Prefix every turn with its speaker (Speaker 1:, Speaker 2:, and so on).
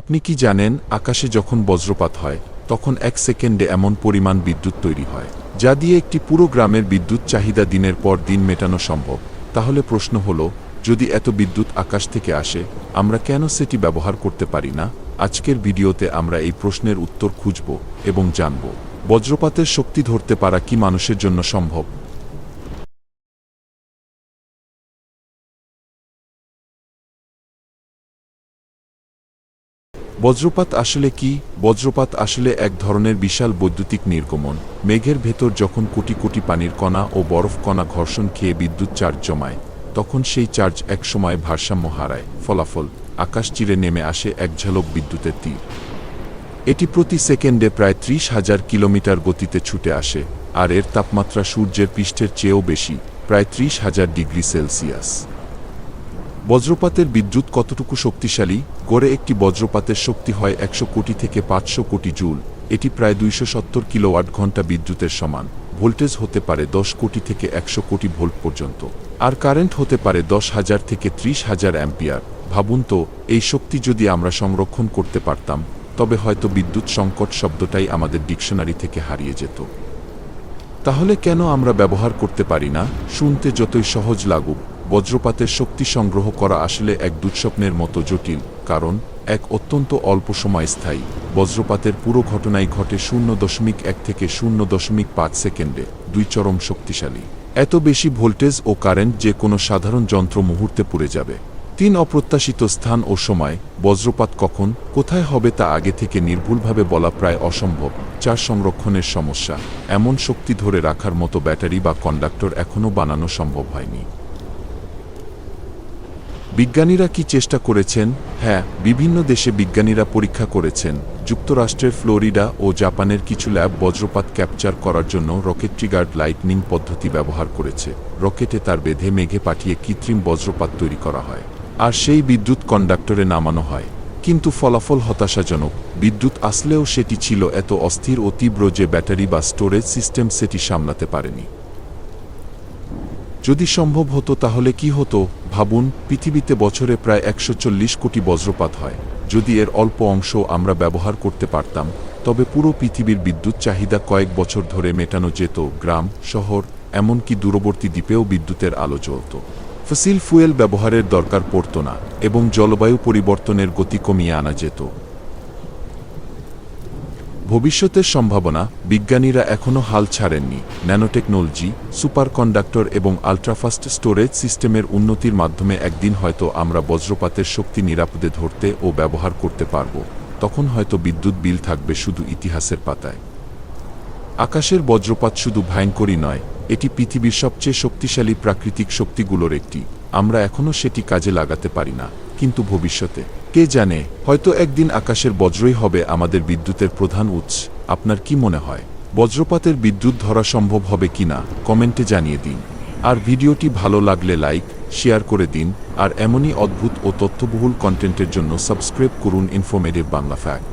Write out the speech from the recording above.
Speaker 1: আপনি কি জানেন, আকাশে যখন বজ্রপাত হয়, তখন এক সেকেন্ডে এমন পরিমাণ বিদ্যুৎ তৈরি হয়, যা দিয়ে একটি পুরো গ্রামের বিদ্যুৎ চাহিদা দিনের পর দিন মেটানো সম্ভব। তাহলে প্রশ্ন হল, যদি এত বিদ্যুৎ আকাশ থেকে আসে, আমরা কেন সেটি ব্যবহার করতে পারি না? আজকের ভিডিওতে আমরা এই প্রশ্নের উত্তর খুঁজব এবং জানব, বজ্রপাতের শক্তি ধরতে পারা কি মানুষের জন্য সম্ভব? বজ্রপাত আসলে কি? বজ্রপাত আসলে এক ধরনের বিশাল বৈদ্যুতিক নির্গমন। মেঘের ভেতর যখন কোটি কোটি পানির কণা ও বরফ কণা ঘর্ষণ খেয়ে বিদ্যুৎ চার্জ জমায়, তখন সেই চার্জ একসময় ভারসাম্য হারায়। ফলাফল, আকাশ চিরে নেমে আসে এক ঝলক বিদ্যুতের তীর। এটি প্রতি সেকেন্ডে প্রায় ত্রিশ হাজার কিলোমিটার গতিতে ছুটে আসে, আর এর তাপমাত্রা সূর্যের পৃষ্ঠের চেয়েও বেশি, প্রায় ত্রিশ হাজার ডিগ্রি সেলসিয়াস। বজ্রপাতের বিদ্যুৎ কতটুকু শক্তিশালী? গড়ে একটি বজ্রপাতের শক্তি হয় একশো কোটি থেকে পাঁচশো কোটি জুল। এটি প্রায় দুইশো সত্তর কিলোওয়াট ঘণ্টা বিদ্যুতের সমান। ভোল্টেজ হতে পারে দশ কোটি থেকে একশো কোটি ভোল্ট পর্যন্ত। আর কারেন্ট হতে পারে দশ হাজার থেকে ত্রিশ হাজার অ্যাম্পিয়ার। ভাবুন তো, এই শক্তি যদি আমরা সংরক্ষণ করতে পারতাম, তবে হয়তো বিদ্যুৎ সংকট শব্দটাই আমাদের ডিকশনারি থেকে হারিয়ে যেত। তাহলে কেন আমরা ব্যবহার করতে পারি না? শুনতে যতই সহজ লাগুক। বজ্রপাতের শক্তি সংগ্রহ করা আসলে এক দুঃস্বপ্নের মতো জটিল, কারণ এক অত্যন্ত অল্প সময় স্থায়ী। বজ্রপাতের পুরো ঘটনাই ঘটে শূন্য দশমিক এক থেকে শূন্য দশমিক পাঁচ সেকেন্ডে, দুই চরম শক্তিশালী। এত বেশি ভোল্টেজ ও কারেন্ট যে কোনো সাধারণ যন্ত্র মুহূর্তে পুড়ে যাবে। তিন অপ্রত্যাশিত স্থান ও সময়, বজ্রপাত কখন, কোথায় হবে তা আগে থেকে নির্ভুলভাবে বলা প্রায় অসম্ভব। চার সংরক্ষণের সমস্যা, এমন শক্তি ধরে রাখার মতো ব্যাটারি বা কন্ডাক্টর এখনও বানানো সম্ভব হয়নি। বিজ্ঞানীরা কি চেষ্টা করেছেন? হ্যাঁ বিভিন্ন দেশে বিজ্ঞানীরা পরীক্ষা করেছেন। যুক্তরাষ্ট্রের ফ্লোরিডা ও জাপানের কিছু ল্যাব বজ্রপাত ক্যাপচার করার জন্য রকেট ট্রিগার্ড লাইটনিং পদ্ধতি ব্যবহার করেছে। রকেটে তার বেঁধে মেঘে পাঠিয়ে কৃত্রিম বজ্রপাত তৈরি করা হয়। আর সেই বিদ্যুৎ কন্ডাক্টরে নামানো হয়। কিন্তু ফলাফল হতাশাজনক। বিদ্যুৎ আসলেও সেটি ছিল এত অস্থির ও তীব্র যে ব্যাটারি বা স্টোরেজ সিস্টেম সেটি সামলাতে পারেনি। যদি সম্ভব হতো তাহলে কি হতো? ভাবুন, পৃথিবীতে বছরে প্রায় একশো চল্লিশ কোটি বজ্রপাত হয়। যদি এর অল্প অংশ আমরা ব্যবহার করতে পারতাম, তবে পুরো পৃথিবীর বিদ্যুৎ চাহিদা কয়েক বছর ধরে মেটানো যেত গ্রাম, শহর, এমনকি দূরবর্তী দ্বীপেও বিদ্যুতের আলো চলত ফসিল ফুয়েল ব্যবহারের দরকার পড়ত না, এবং জলবায়ু পরিবর্তনের গতি কমিয়ে আনা যেত। ভবিষ্যতের সম্ভাবনা বিজ্ঞানীরা এখনও হাল ছাড়েননি। ন্যানোটেকনোলজি সুপার কন্ডাক্টর এবং আল্ট্রাফাস্ট স্টোরেজ সিস্টেমের উন্নতির মাধ্যমে একদিন হয়তো আমরা বজ্রপাতের শক্তি নিরাপদে ধরতে ও ব্যবহার করতে পারব, তখন হয়তো বিদ্যুৎ বিল থাকবে শুধু ইতিহাসের পাতায়। আকাশের বজ্রপাত শুধু ভয়ঙ্করই নয়, এটি পৃথিবীর সবচেয়ে শক্তিশালী প্রাকৃতিক শক্তিগুলোর একটি। আমরা এখনও সেটি কাজে লাগাতে পারি না। কিন্তু ভবিষ্যতে। কে জানে, হয়তো একদিন আকাশের বজ্রই হবে আমাদের বিদ্যুতের প্রধান উৎস। আপনার কি মনে হয়, বজ্রপাতের বিদ্যুৎ ধরা সম্ভব হবে কিনা, কমেন্টে জানিয়ে দিন। আর ভিডিওটি ভালো লাগলে লাইক, শেয়ার করে দিন, আর এমনই অদ্ভুত ও তথ্যবহুল কন্টেন্টের জন্য সাবস্ক্রাইব করুন ইনফরমেটিভ বাংলা ফ্যাক্ট